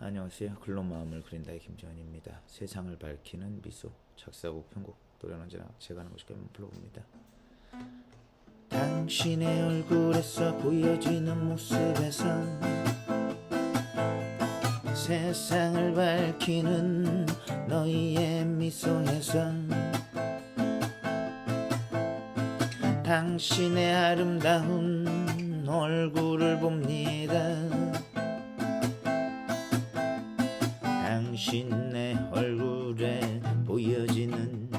안녕하세요. 글로 마음을 그린다의 김지원입니다. 세상을 밝히는 미소 작사곡 편곡 노래는 언제나 제가 하는 것이 한번 불러봅니다. 당신의 얼굴에서 보여지는 모습에서 세상을 밝히는 너희의 미소에서 당신의 아름다운 얼굴을 봅니다. 당신의 얼굴에 보여지는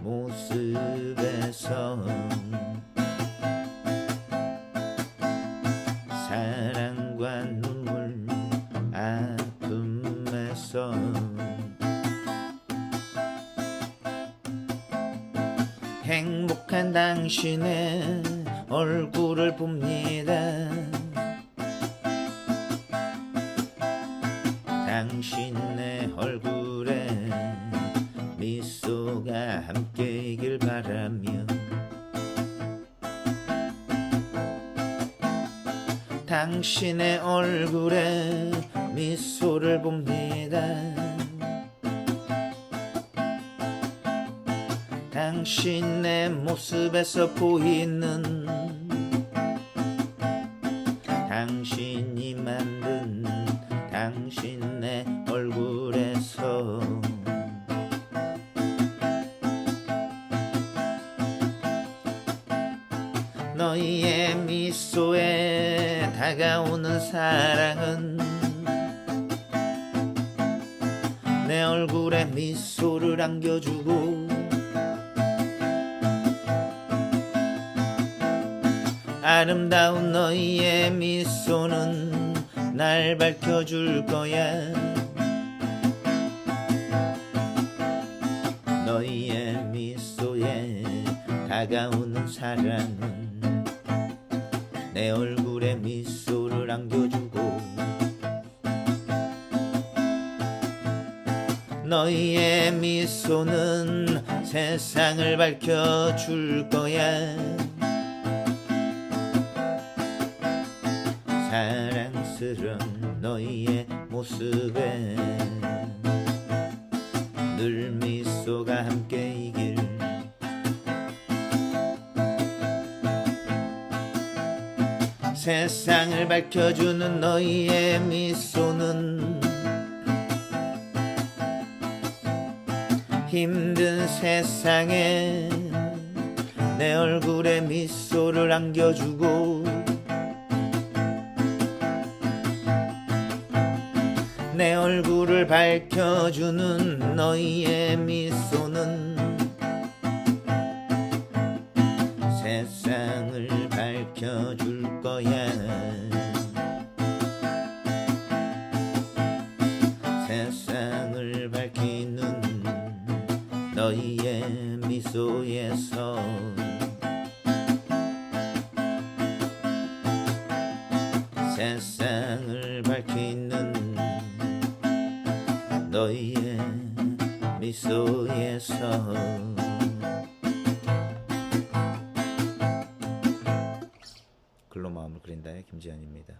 모습에서 사랑과 눈물 아픔에서 행복한 당신의 얼굴을 봅니다. 당신의 얼굴에 미소가 함께이길 바라며 당신의 얼굴에 미소를 봅니다. 당신의 모습에서 보이는 당신이 만든 당신의 얼굴 너희의 미소에 다가오는 사랑은 내 얼굴에 미소를 안겨주고 아름다운 너희의 미소는 날 밝혀줄 거야. 너희의 미소에 다가오는 사랑은 내 얼굴에 미소를 안겨주고 너희의 미소는 세상을 밝혀줄 거야. 사랑스런 너희의 모습에 늘 미소가 함께 세상을 밝혀주는 너희의 미소는 힘든 세상에 내 얼굴에 미소를 안겨주고 내 얼굴을 밝혀주는 너희의 미소는 세상을 밝혀줄 거야. 세상을 밝히는 너희의 미소에서 세상을 밝히는 너희의 미소에서 마음을 그린다의 김지현입니다.